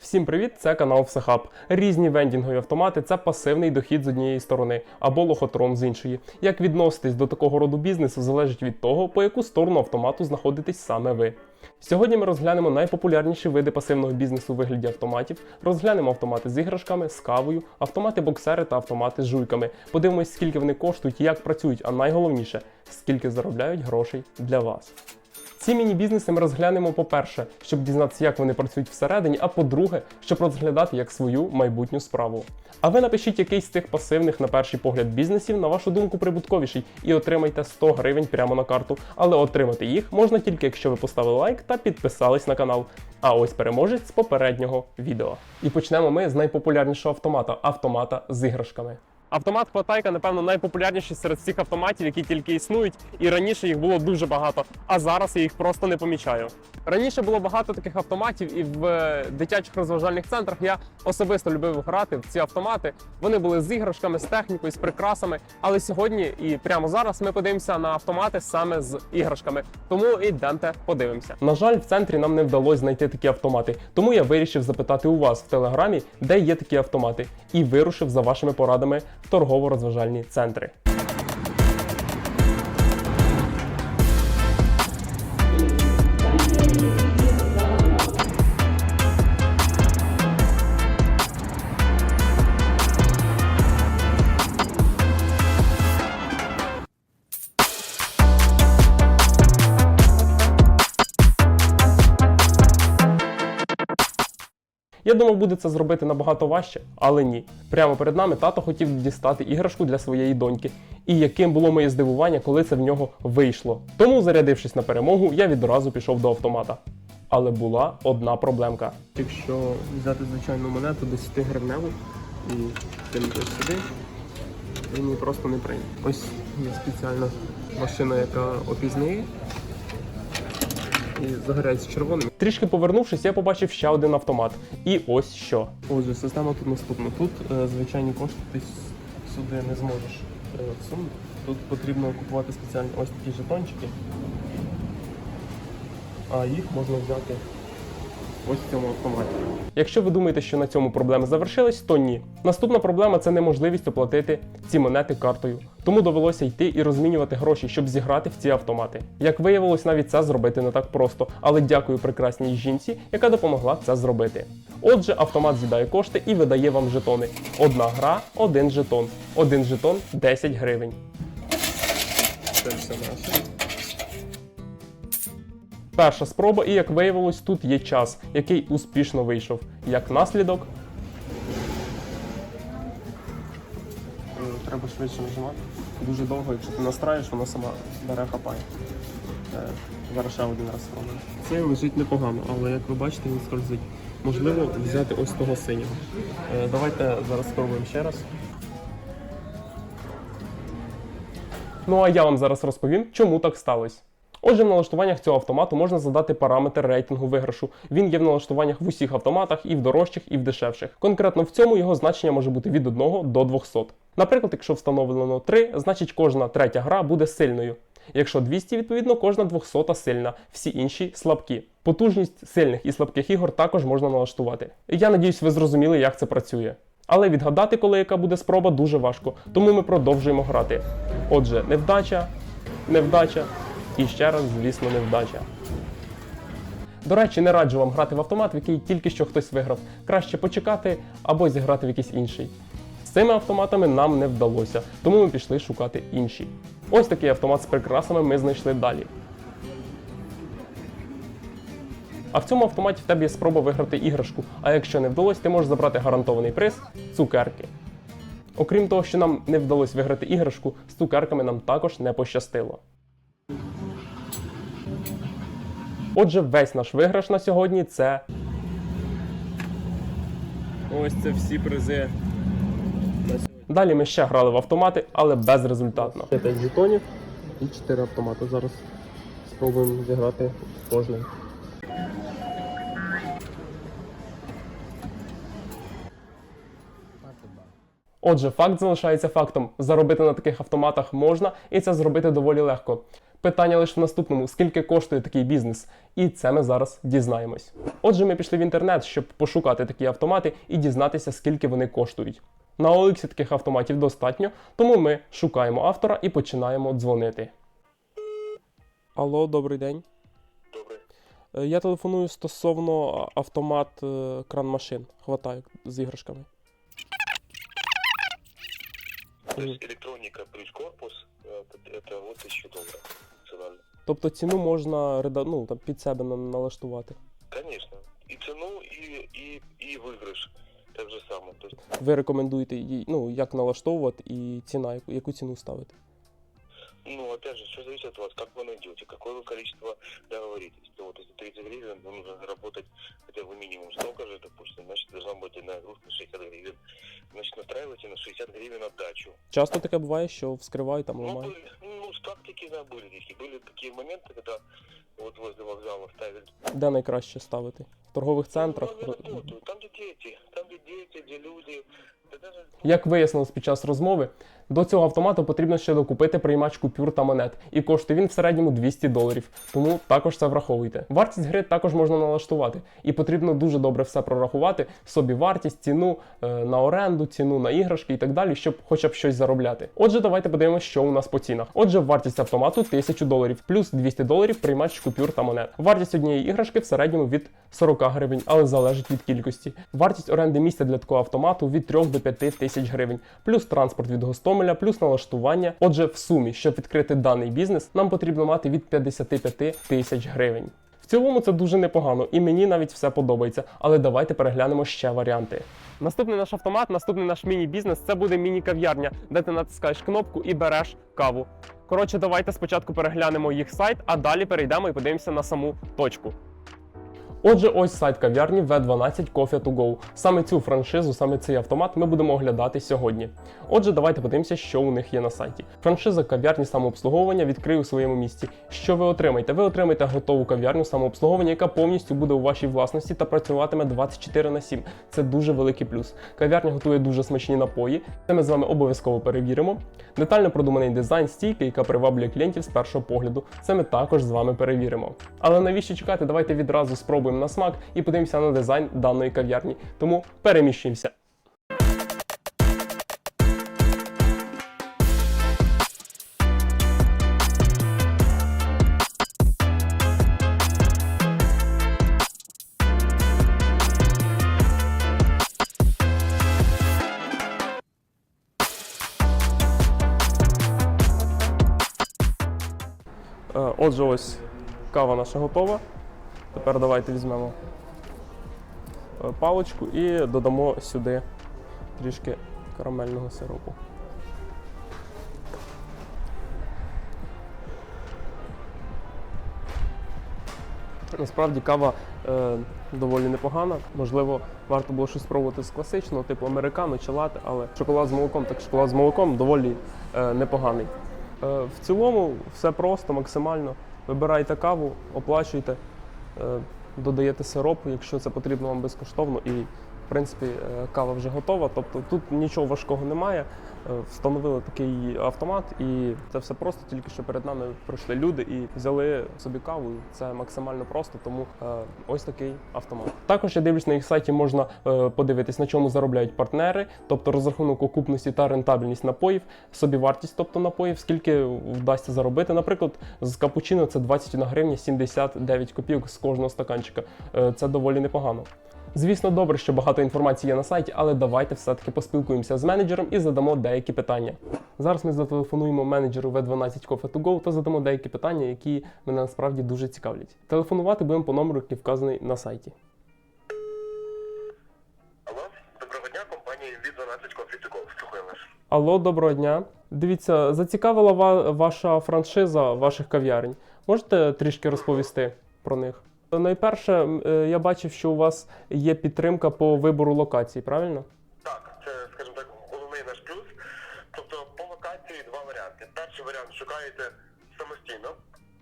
Всім привіт! Це канал Всехаб. Різні вендінгові автомати це пасивний дохід з однієї сторони або лохотрон з іншої. Як відноситись до такого роду бізнесу залежить від того, по яку сторону автомату знаходитесь саме ви. Сьогодні ми розглянемо найпопулярніші види пасивного бізнесу у вигляді автоматів, розглянемо автомати з іграшками, з кавою, автомати боксери та автомати з жуйками. Подивимось, скільки вони коштують як працюють, а найголовніше, скільки заробляють грошей для вас. Ці міні-бізнеси ми розглянемо, по-перше, щоб дізнатися, як вони працюють всередині, а по-друге, щоб розглядати як свою майбутню справу. А ви напишіть якийсь з цих пасивних, на перший погляд, бізнесів, на вашу думку, прибутковіший, і отримайте 100 гривень прямо на карту. Але отримати їх можна тільки, якщо ви поставили лайк та підписались на канал. А ось переможець з попереднього відео. І почнемо ми з найпопулярнішого автомата автомата з іграшками. Автомат Хватайка, напевно, найпопулярніший серед всіх автоматів, які тільки існують, і раніше їх було дуже багато, а зараз я їх просто не помічаю. Раніше було багато таких автоматів, і в е, дитячих розважальних центрах я особисто любив грати в ці автомати. Вони були з іграшками, з технікою, з прикрасами. Але сьогодні і прямо зараз ми подивимося на автомати саме з іграшками. Тому йдемте подивимося. На жаль, в центрі нам не вдалося знайти такі автомати, тому я вирішив запитати у вас в телеграмі, де є такі автомати, і вирушив за вашими порадами торгово-розважальні центри. Я думав, буде це зробити набагато важче, але ні. Прямо перед нами тато хотів дістати іграшку для своєї доньки. І яким було моє здивування, коли це в нього вийшло. Тому, зарядившись на перемогу, я відразу пішов до автомата. Але була одна проблемка. Якщо взяти звичайну монету 10 гривневу і кинути сюди, він її просто не прийме. Ось є спеціальна машина, яка опізнає і загоряється червоним. Трішки повернувшись, я побачив ще один автомат. І ось що. Отже, система тут наступна. Тут е, звичайні кошти ти сюди не зможеш е, всунути. Тут потрібно купувати спеціальні ось такі жетончики. А їх можна взяти ось в цьому автоматі. Якщо ви думаєте, що на цьому проблеми завершились, то ні. Наступна проблема це неможливість оплатити ці монети картою. Тому довелося йти і розмінювати гроші, щоб зіграти в ці автомати. Як виявилось, навіть це зробити не так просто, але дякую прекрасній жінці, яка допомогла це зробити. Отже, автомат з'їдає кошти і видає вам жетони. Одна гра, один жетон. Один жетон 10 гривень. Це все наше. Перша спроба, і як виявилось, тут є час, який успішно вийшов. Як наслідок. Треба швидше нажимати. Дуже довго, якщо ти настраєш, вона сама бере хапає. Е, Зараз ще один раз спробуємо. Цей лежить непогано, але як ви бачите, він скользить. Можливо, взяти ось того синього. Е, Давайте зараз спробуємо ще раз. Ну а я вам зараз розповім, чому так сталося. Отже, в налаштуваннях цього автомату можна задати параметр рейтингу виграшу. Він є в налаштуваннях в усіх автоматах, і в дорожчих, і в дешевших. Конкретно в цьому його значення може бути від 1 до 200. Наприклад, якщо встановлено 3, значить кожна третя гра буде сильною. Якщо 200, відповідно, кожна 200 сильна, всі інші слабкі. Потужність сильних і слабких ігор також можна налаштувати. Я надіюсь, ви зрозуміли, як це працює. Але відгадати, коли яка буде спроба, дуже важко, тому ми продовжуємо грати. Отже, невдача, невдача і ще раз, звісно, невдача. До речі, не раджу вам грати в автомат, в який тільки що хтось виграв. Краще почекати або зіграти в якийсь інший. З цими автоматами нам не вдалося, тому ми пішли шукати інші. Ось такий автомат з прикрасами ми знайшли далі. А в цьому автоматі в тебе є спроба виграти іграшку. А якщо не вдалося, ти можеш забрати гарантований приз цукерки. Окрім того, що нам не вдалося виграти іграшку, з цукерками нам також не пощастило. Отже, весь наш виграш на сьогодні це. Ось це всі призи. Далі ми ще грали в автомати, але безрезультатно. 5 жетонів і 4 автомати. Зараз спробуємо зіграти кожним. Отже, факт залишається фактом. Заробити на таких автоматах можна, і це зробити доволі легко. Питання лише в наступному: скільки коштує такий бізнес? І це ми зараз дізнаємось. Отже, ми пішли в інтернет, щоб пошукати такі автомати і дізнатися, скільки вони коштують. На OLX таких автоматів достатньо, тому ми шукаємо автора і починаємо дзвонити. Алло, добрий день. Добре. Е, Я телефоную стосовно автомат е, кран машин. Хватаю з іграшками. То Мгм. есть электроника плюс корпус, э, это, это вот 1000 долларов национально. Тобто ціну можна реда... ну, там, під себе на- налаштувати. Конечно. И цену, и, и, и выигрыш. Так же самое. То есть, Ви рекомендуєте їй, ну, як налаштовувати і ціна, яку, яку ціну ставити. ну, опять же, все зависит от вас, как вы найдете, какое вы количество договоритесь. То вот если 30 гривен, вам нужно заработать хотя бы минимум столько же, допустим, значит, должна быть одна игрушка 60 гривен. Значит, настраивайте на 60 гривен отдачу. Часто таке буває, що вскривають там Ну, ламають. были, ну, с практики, да, были такие. Были такие моменты, когда вот возле вокзала ставили Де найкраще ставити? В торгових центрах. Ну, я работаю. Там, где дети, там, где дети, где люди. Да даже, Як вияснилось під час розмови, до цього автомату потрібно ще докупити приймач купюр та монет, і коштує він в середньому 200 доларів. Тому також це враховуйте. Вартість гри також можна налаштувати, і потрібно дуже добре все прорахувати, собі вартість, ціну е, на оренду, ціну на іграшки і так далі, щоб хоча б щось заробляти. Отже, давайте подивимося, що у нас по цінах. Отже, вартість автомату 1000 доларів, плюс 200 доларів приймач купюр та монет. Вартість однієї іграшки в середньому від 40 гривень, але залежить від кількості. Вартість оренди місця для такого автомату від 3 до 5 тисяч гривень, плюс транспорт від Гостомеля, плюс налаштування. Отже, в сумі, щоб відкрити даний бізнес, нам потрібно мати від 55 тисяч гривень. В цілому це дуже непогано, і мені навіть все подобається. Але давайте переглянемо ще варіанти. Наступний наш автомат, наступний наш міні-бізнес це буде міні-кав'ярня, де ти натискаєш кнопку і береш каву. Коротше, давайте спочатку переглянемо їх сайт, а далі перейдемо і подивимося на саму точку. Отже, ось сайт кав'ярні V12 Coffee to Go. Саме цю франшизу, саме цей автомат ми будемо оглядати сьогодні. Отже, давайте подивимося, що у них є на сайті. Франшиза кав'ярні самообслуговування відкрию у своєму місті. Що ви отримаєте? Ви отримаєте готову кав'ярню самообслуговування, яка повністю буде у вашій власності та працюватиме 24 на 7. Це дуже великий плюс. Кав'ярня готує дуже смачні напої. Це ми з вами обов'язково перевіримо. Детально продуманий дизайн стійки, яка приваблює клієнтів з першого погляду. Це ми також з вами перевіримо. Але навіщо чекати? Давайте відразу спробуємо на смак і подивимося на дизайн даної кав'ярні. Тому переміщуємося. Е, Отже, ось кава наша готова. Тепер давайте візьмемо е, паличку і додамо сюди трішки карамельного сиропу. Насправді кава е, доволі непогана. Можливо, варто було щось спробувати з класичного, типу американо чи лати, але шоколад з молоком, так шоколад з молоком доволі е, непоганий. Е, в цілому все просто, максимально. Вибирайте каву, оплачуйте, додаєте сироп, якщо це потрібно вам безкоштовно, і принципі е, кава вже готова. Тобто тут нічого важкого немає. Е, Встановили такий автомат, і це все просто, тільки що перед нами пройшли люди і взяли собі каву. Це максимально просто, тому е, ось такий автомат. Також я дивлюсь на їх сайті, можна подивитись, на чому заробляють партнери, тобто розрахунок окупності та рентабельність напоїв, собівартість, тобто напоїв, скільки вдасться заробити. Наприклад, з капучино це 21 гривня 79 копійок з кожного стаканчика. Це доволі непогано. Звісно, добре, що багато інформації є на сайті, але давайте все-таки поспілкуємося з менеджером і задамо деякі питання. Зараз ми зателефонуємо менеджеру V12 Coffee to Go та задамо деякі питання, які мене насправді дуже цікавлять. Телефонувати будемо по номеру, який вказаний на сайті. Алло, доброго дня, компанія V12 Конфліктиков. Слухаю вас. Алло, доброго дня. Дивіться, зацікавила ва- ваша франшиза ваших кав'ярень. Можете трішки розповісти про них? Найперше, е, я бачив, що у вас є підтримка по вибору локацій, правильно? Так, це, скажімо так, головний наш плюс. Тобто по локації два варіанти. Перший варіант шукаєте самостійно.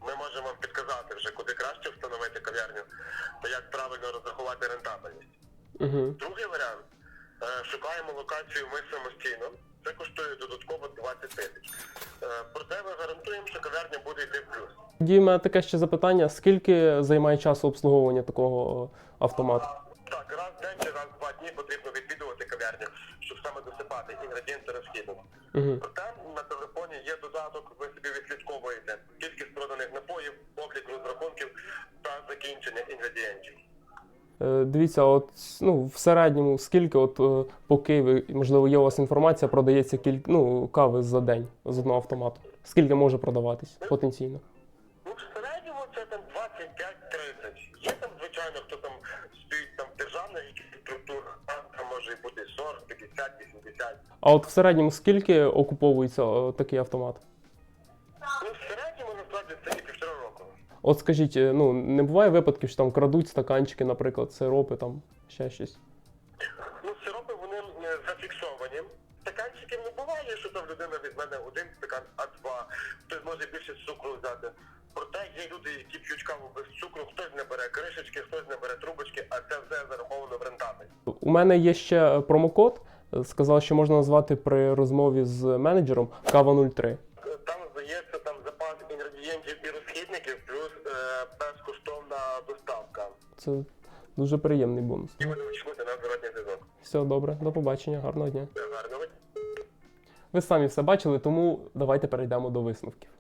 Ми можемо вам підказати вже, куди краще встановити кав'ярню та як правильно розрахувати рентабельність. Угу. Другий варіант, е, Шукаємо локацію ми самостійно. Це коштує додатково 20 тисяч. Е, Проте ми гарантуємо, що кав'ярня буде йти в плюс. Тоді в мене таке ще запитання: скільки займає часу обслуговування такого автомату? Так, раз в день чи раз в два дні потрібно відвідувати кав'ярню, щоб саме досипати інгредієнти розхідом. Угу. Проте на телефоні є додаток, ви собі відслідковуєте кількість проданих напоїв, облік розрахунків та закінчення інгредієнтів. Е, Дивіться, от ну в середньому скільки, от е, по Києві, можливо, є у вас інформація, продається кіль... ну, кави за день з одного автомату. Скільки може продаватись потенційно? Ну, в середньому це там 25-30. Є там, звичайно, хто там стоїть там в державних якихось структурах, а там може бути 40, 50, 80. А от в середньому скільки окуповується е, такий автомат? От скажіть, е, ну не буває випадків, що там крадуть стаканчики, наприклад, сиропи, там ще щось. Ну, сиропи вони е, зафіксовані. Стаканчиків не буває, що там людина візьме не один стакан, а два. Хтось може більше цукру взяти. Проте є люди, які п'ють каву без цукру, хтось не бере кришечки, хтось не бере трубочки, а це все зараховано в рентабельність. У мене є ще промокод. е, Сказав, що можна назвати при розмові з менеджером Кава 03. Запас інгредієнтів і розхідників, плюс е, безкоштовна доставка. Це дуже приємний бонус. І вони очікують на зворотній зв'язок. Все добре, до побачення, гарного дня. Гарного дня. Ви самі все бачили, тому давайте перейдемо до висновків.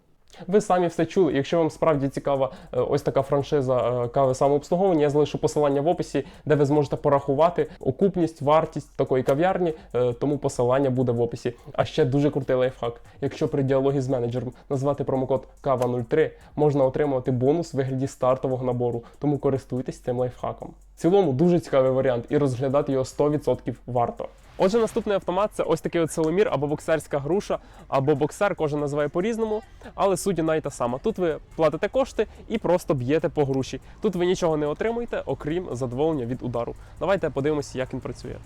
Ви самі все чули. Якщо вам справді цікава е, ось така франшиза е, кави самообслуговування, я залишу посилання в описі, де ви зможете порахувати окупність, вартість такої кав'ярні, е, тому посилання буде в описі. А ще дуже крутий лайфхак. Якщо при діалогі з менеджером назвати промокод кава 03 можна отримувати бонус в вигляді стартового набору, тому користуйтесь цим лайфхаком. В цілому дуже цікавий варіант, і розглядати його 100% варто. Отже, наступний автомат це ось такий от силомір або боксерська груша, або боксер, кожен називає по-різному, але суть одна й та сама. Тут ви платите кошти і просто б'єте по груші. Тут ви нічого не отримуєте, окрім задоволення від удару. Давайте подивимося, як він працює.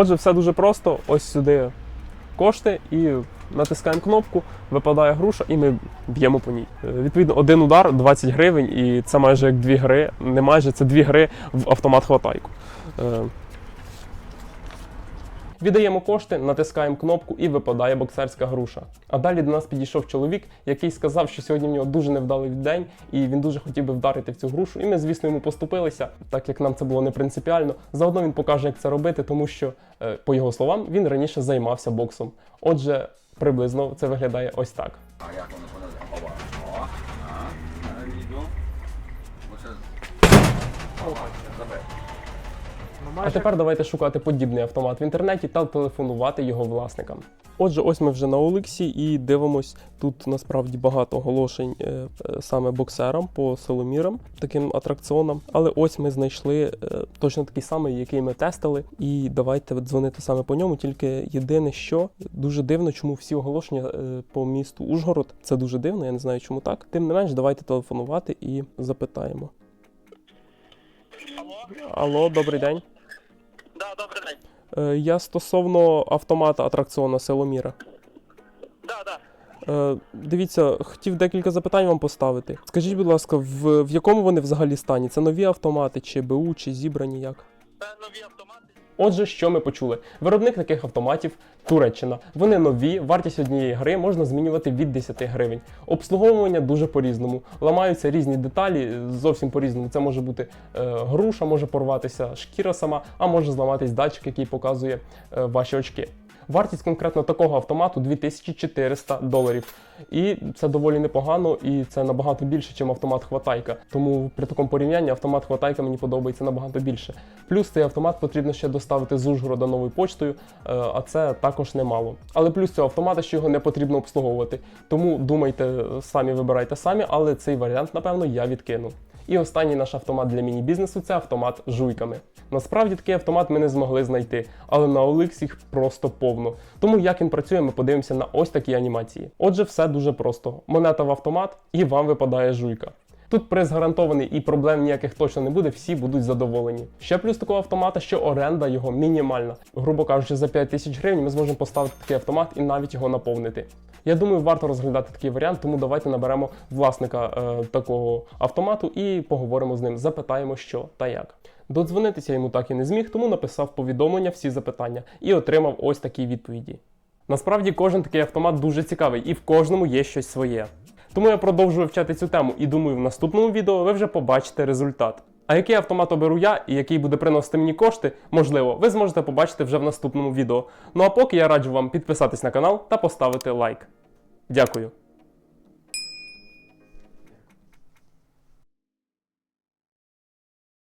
Отже, все дуже просто. Ось сюди кошти і натискаємо кнопку, випадає груша, і ми б'ємо по ній. Е, Відповідно, один удар 20 гривень, і це майже як дві гри. Не майже це дві гри в автомат хватайку. Е, Віддаємо кошти, натискаємо кнопку і випадає боксерська груша. А далі до нас підійшов чоловік, який сказав, що сьогодні в нього дуже невдалий день, і він дуже хотів би вдарити в цю грушу. І ми, звісно, йому поступилися, так як нам це було не принципіально. Заодно він покаже, як це робити, тому що, е, по його словам, він раніше займався боксом. Отже, приблизно це виглядає ось так. Оце. А тепер давайте шукати подібний автомат в інтернеті та телефонувати його власникам. Отже, ось ми вже на Олексі і дивимось. Тут насправді багато оголошень е, е, саме боксерам по силомірам, таким атракціонам. Але ось ми знайшли е, точно такий самий, який ми тестили. І давайте дзвонити саме по ньому. Тільки єдине, що дуже дивно, чому всі оголошення по місту Ужгород. Це дуже дивно, я не знаю, чому так. Тим не менш, давайте телефонувати і запитаємо. Алло? Алло, добрий день. Да, добрий день. Е, Я стосовно автомата атракціона Селоміра. Да, да. Е, Дивіться, хотів декілька запитань вам поставити. Скажіть, будь ласка, в, в якому вони взагалі стані? Це нові автомати, чи БУ, чи зібрані як? Це нові автомати. Отже, що ми почули? Виробник таких автоматів Туреччина. Вони нові, вартість однієї гри можна змінювати від 10 гривень. Обслуговування дуже по-різному. Ламаються різні деталі, зовсім по-різному. Це може бути е, груша, може порватися шкіра сама, а може зламатись датчик, який показує е, ваші очки. Вартість конкретно такого автомату 2400 доларів. І це доволі непогано, і це набагато більше, ніж автомат Хватайка. Тому при такому порівнянні автомат Хватайка мені подобається набагато більше. Плюс цей автомат потрібно ще доставити з Ужгорода новою почтою, е, а це також немало. Але плюс цього автомата, що його не потрібно обслуговувати. Тому думайте, самі вибирайте самі, але цей варіант, напевно, я відкину. І останній наш автомат для міні-бізнесу це автомат з жуйками. Насправді такий автомат ми не змогли знайти, але на OLX їх просто повно. Тому як він працює, ми подивимося на ось такі анімації. Отже, все дуже просто: монета в автомат, і вам випадає жуйка. Тут приз гарантований і проблем ніяких точно не буде, всі будуть задоволені. Ще плюс такого автомата, що оренда його мінімальна. Грубо кажучи, за 5 тисяч гривень ми зможемо поставити такий автомат і навіть його наповнити. Я думаю, варто розглядати такий варіант, тому давайте наберемо власника е, такого автомату і поговоримо з ним, запитаємо, що та як. Додзвонитися йому так і не зміг, тому написав повідомлення, всі запитання і отримав ось такі відповіді. Насправді кожен такий автомат дуже цікавий і в кожному є щось своє. Тому я продовжую вивчати цю тему і думаю, в наступному відео ви вже побачите результат. А який автомат оберу я і який буде приносити мені кошти, можливо, ви зможете побачити вже в наступному відео. Ну а поки я раджу вам підписатись на канал та поставити лайк. Дякую.